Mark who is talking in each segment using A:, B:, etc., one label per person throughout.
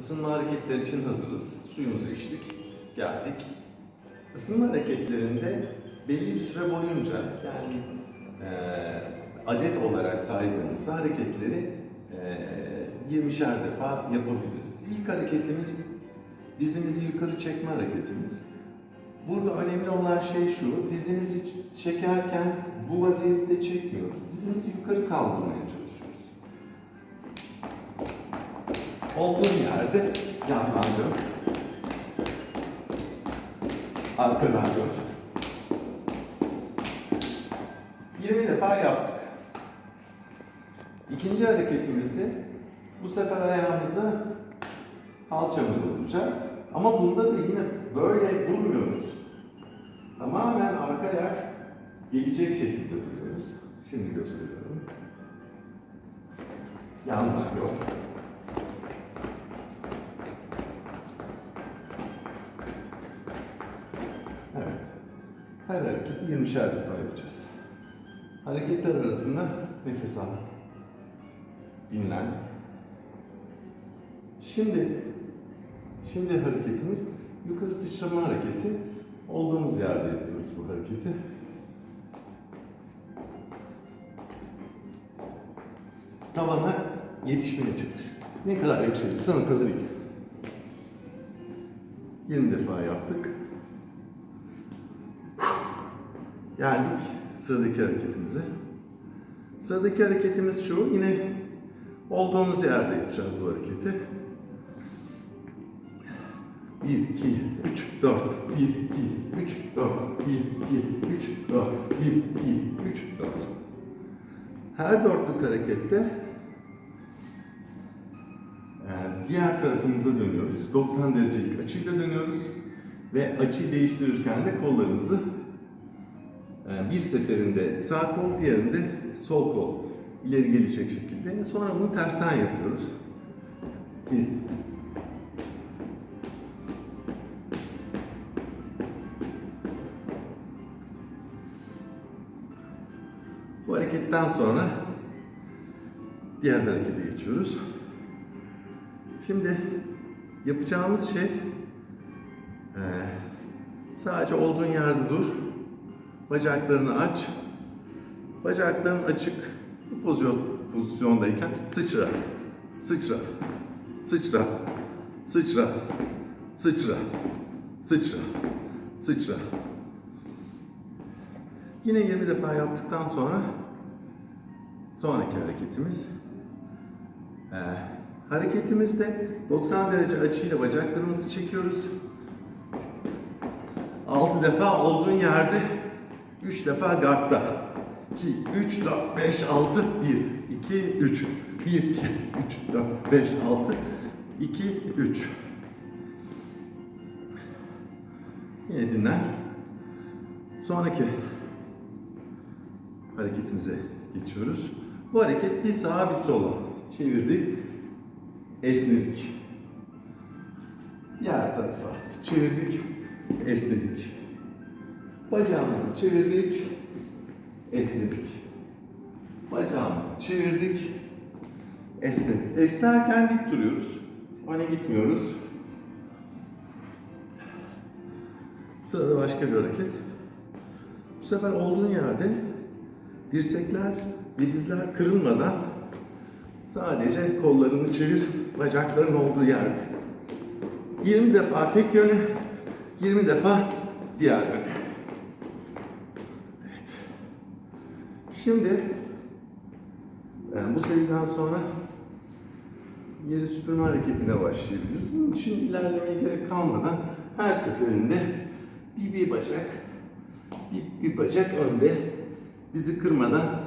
A: Isınma hareketleri için hazırız. Suyumuzu içtik, geldik. Isınma hareketlerinde belli bir süre boyunca yani eee, adet olarak saydığımızda hareketleri eee 20'şer defa yapabiliriz. İlk hareketimiz dizimizi yukarı çekme hareketimiz. Burada önemli olan şey şu, dizimizi çekerken bu vaziyette çekmiyoruz. Dizimizi yukarı kaldırmaya. Olduğun yerde yandan dön. Arkadan dön. 20 defa yaptık. İkinci hareketimizde bu sefer ayağımızı kalçamıza vuracağız. Ama bunda da yine böyle vurmuyoruz. Tamamen arka ayak gelecek şekilde vuruyoruz. Şimdi gösteriyorum. Yandan yok. Her hareketi 20'şer defa yapacağız. Hareketler arasında nefes al. Dinlen. Şimdi şimdi hareketimiz yukarı sıçrama hareketi. Olduğumuz yerde yapıyoruz bu hareketi. Tavana yetişmeye çalış. Ne kadar yükselirsen o kadar iyi. 20 defa yaptık. Geldik sıradaki hareketimize. Sıradaki hareketimiz şu. Yine olduğumuz yerde yapacağız bu hareketi. 1, 2, 3, 4, 1, 2, 3, 4, 1, 2, 3, 4, 1, 2, 3, 4. Her dörtlük harekette e, diğer tarafımıza dönüyoruz. 90 derecelik açıyla dönüyoruz. Ve açıyı değiştirirken de kollarınızı bir seferinde sağ kol, diğerinde sol kol ileri gelecek şekilde. Sonra bunu tersten yapıyoruz. Bir, Bu hareketten sonra diğer harekete geçiyoruz. Şimdi yapacağımız şey sadece olduğun yerde dur. Bacaklarını aç. Bacakların açık bu pozisyon, pozisyondayken sıçra. Sıçra. Sıçra. Sıçra. Sıçra. Sıçra. Sıçra. Yine 20 defa yaptıktan sonra sonraki hareketimiz ee, hareketimizde 90 derece açıyla bacaklarımızı çekiyoruz. 6 defa olduğun yerde 3 defa gardda. 2, 3, 4, 5, 6, 1, 2, 3, 1, 2, 3, 4, 5, 6, 2, 3. Yine dinlen. Sonraki hareketimize geçiyoruz. Bu hareket bir sağa bir sola çevirdik, esnedik. Diğer tarafa çevirdik, esnedik. Bacağımızı çevirdik, esnedik. Bacağımızı çevirdik, esnedik. Esnerken dik duruyoruz. Öne gitmiyoruz. Sırada başka bir hareket. Bu sefer olduğun yerde dirsekler ve dizler kırılmadan sadece kollarını çevir, bacakların olduğu yerde. 20 defa tek yöne, 20 defa diğer yöne. Şimdi yani bu seriden sonra yeri süpürme hareketine başlayabiliriz. Bunun için ilerlemeye gerek kalmadan her seferinde bir, bir bacak, bir, bir bacak önde, dizi kırmadan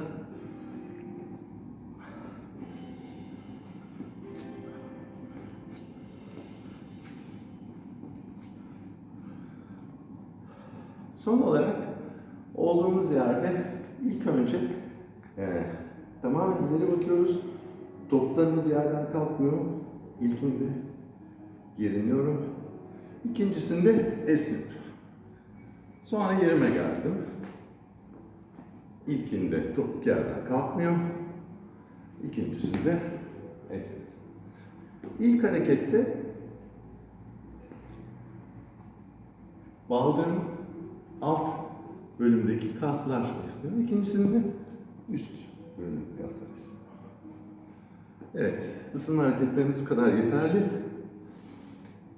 A: Son olarak olduğumuz yerde İlk önce e, tamamen ileri bakıyoruz. Toplarımız yerden kalkmıyor. İlkinde geriniyorum. İkincisinde esnip. Sonra yerime geldim. İlkinde topuk yerden kalkmıyor. İkincisinde esnip. İlk harekette baldırım alt bölümdeki kaslar esniyor. İkincisinde üst bölümdeki kaslar esniyor. Evet, ısınma hareketlerimiz bu kadar yeterli.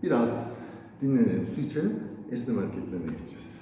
A: Biraz dinlenelim, su içelim, esneme hareketlerine geçeceğiz.